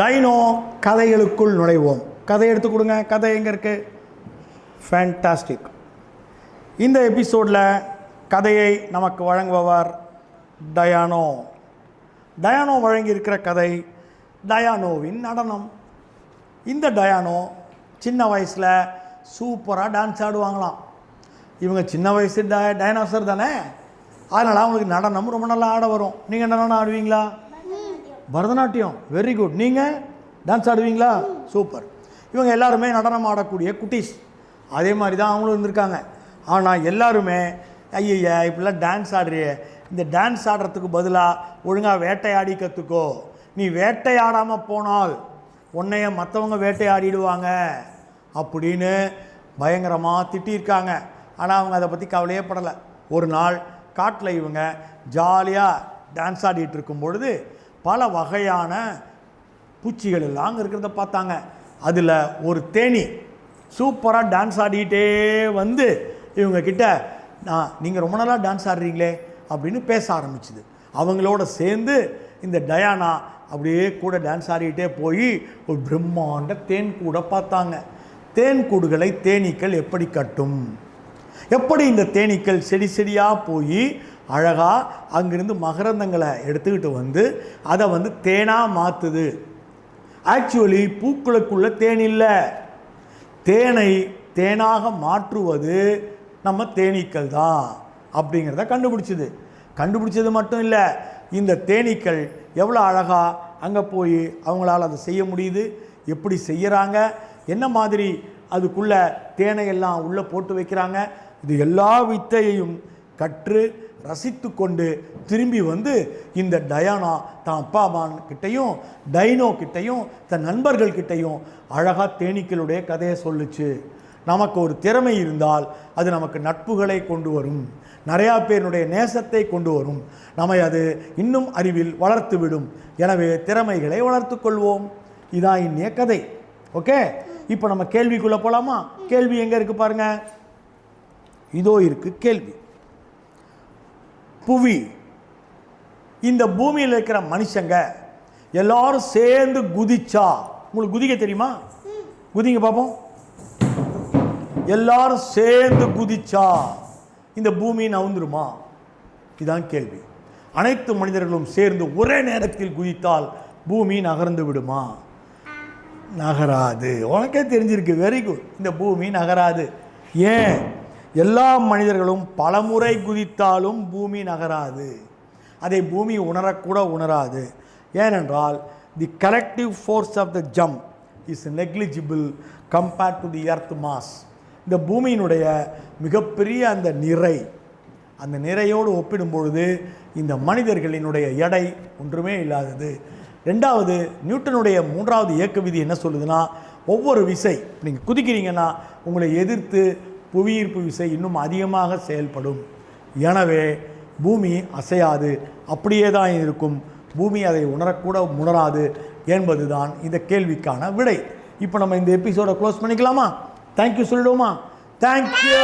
Dino கதைகளுக்குள் நுழைவோம். கதை எடுத்து கொடுங்க. கதை எங்கே இருக்கு? ஃபேண்டாஸ்டிக் இந்த எபிசோடில் கதையை நமக்கு வழங்குபவர் டயானோ. டயானோ வழங்கியிருக்கிற கதை டயானோவின் நடனம். இந்த டயானோ சின்ன வயசில் சூப்பராக டான்ஸ் ஆடுவாங்களாம். இவங்க சின்ன வயசு ட டைனாசர் தானே? அதனால் அவங்களுக்கு நடனம் ரொம்ப நல்லா ஆட வரும். நீங்கள் நடனம் ஆடுவீங்களா? பரதநாட்டியம் வெரி குட் நீங்கள் டான்ஸ் ஆடுவீங்களா? சூப்பர் இவங்க எல்லாருமே நடனம் ஆடக்கூடிய குட்டீஸ். அதே மாதிரி தான் அவங்களும் இருந்திருக்காங்க. ஆனால் எல்லாருமே ஐயய்யா இப்படிலாம் டான்ஸ் ஆடுறியே. இந்த டான்ஸ் ஆடுறதுக்கு பதிலாக ஒழுங்காக வேட்டையாடி கற்றுக்கோ நீ வேட்டையாடாமல் போனால் உன்னைய மற்றவங்க வேட்டையாடிடுவாங்க. அப்படின்னு பயங்கரமாக திட்டியிருக்காங்க. ஆனால் அவங்க அதை பற்றி கவலையே படலை. ஒரு நாள் காட்டில் இவங்க ஜாலியாக டான்ஸ் ஆடிட்டு இருக்கும் பொழுது பல வகையான பூச்சிகள் எல்லாம் அங்கே இருக்கிறத பார்த்தாங்க. அதில் ஒரு தேனி சூப்பராக டான்ஸ் ஆடிக்கிட்டே வந்து இவங்க கிட்ட நான் நீங்கள் ரொம்ப நாளாக டான்ஸ் ஆடுறீங்களே அப்படின்னு பேச ஆரம்பிச்சுது. அவங்களோட சேர்ந்து இந்த டயானா அப்படியே கூட டான்ஸ் ஆடிக்கிட்டே போய் ஒரு பிரம்மாண்ட தேன் கூட பார்த்தாங்க. தேன் கூடுகளை தேனீக்கள் எப்படி கட்டும்? எப்படி இந்த தேனீக்கள் செடி செடியாக போய் அழகாக அங்கிருந்து மகரந்தங்களை எடுத்துக்கிட்டு வந்து அதை வந்து தேனாக மாற்றுது ஆக்சுவலி பூக்களுக்குள்ளே தேன் இல்லை. தேனை தேனாக மாற்றுவது நம்ம தேனீக்கள் தான் அப்படிங்கிறத கண்டுபிடிச்சிது. கண்டுபிடிச்சது மட்டும் இல்லை இந்த தேனீக்கள் எவ்வளோ அழகாக அங்கே போய் அவங்களால் அதை செய்ய முடியுது எப்படி செய்கிறாங்க என்ன மாதிரி அதுக்குள்ளே தேனையெல்லாம் உள்ளே போட்டு வைக்கிறாங்க இது எல்லா வித்தையையும் கற்று ரசித்து கொண்டு திரும்பி வந்து இந்த டயானா தான் அப்பா அம்மான் கிட்டையும் டைனோ கிட்டையும் தன் நண்பர்கள் கிட்டையும் அழகாக தேனீக்களுடைய கதையை சொல்லுச்சு. நமக்கு ஒரு திறமை இருந்தால் அது நமக்கு நட்புகளை கொண்டு வரும். நிறையா பேருடைய நேசத்தை கொண்டு வரும். நம்மை அது இன்னும் அறிவில் வளர்த்து விடும் எனவே திறமைகளை வளர்த்து கொள்வோம். இதான் இன்னைய கதை. ஓகே? இப்போ நம்ம கேள்விக்குள்ளே போகலாமா கேள்வி எங்கே இருக்குது பாருங்க. இதோ இருக்குது கேள்வி. புவி. இந்த பூமியில் இருக்கிற மனுஷங்க எல்லாரும் சேர்ந்து குதிச்சா. உங்களுக்கு குதிக்க தெரியுமா? குதிங்க பார்ப்போம் எல்லாரும் சேர்ந்து குதிச்சா இந்த பூமி நவுந்துருமா? இதுதான் கேள்வி. அனைத்து மனிதர்களும் சேர்ந்து ஒரே நேரத்தில் குதித்தால் பூமி நகர்ந்து விடுமா? நகராது. உனக்கே தெரிஞ்சிருக்கு. வெரி குட் இந்த பூமி நகராது. ஏன்? எல்லா மனிதர்களும் பலமுறை குதித்தாலும் பூமி நகராது. அதை பூமி உணரக்கூட உணராது. ஏனென்றால் the collective force of the jump is negligible compared to the earth mass இந்த பூமியினுடைய மிகப்பெரிய அந்த நிறை அந்த நிறையோடு ஒப்பிடும் பொழுது இந்த மனிதர்களினுடைய எடை ஒன்றுமே இல்லாதது. ரெண்டாவது நியூட்டனுடைய மூன்றாவது இயக்க விதி என்ன சொல்லுதுன்னா ஒவ்வொரு விசை நீங்கள் குதிக்கிறீங்கன்னா உங்களை எதிர்த்து புவியீர்ப்பு விசை இன்னும் அதிகமாக செயல்படும். எனவே பூமி அசையாது. அப்படியே தான் இருக்கும். பூமி அதை உணரக்கூட உணராது என்பதுதான் இந்த கேள்விக்கான விடை. இப்போ நம்ம இந்த எபிசோடை க்ளோஸ் பண்ணிக்கலாமா? தேங்க்யூ சொல்லிடுவோமா? தேங்க்யூ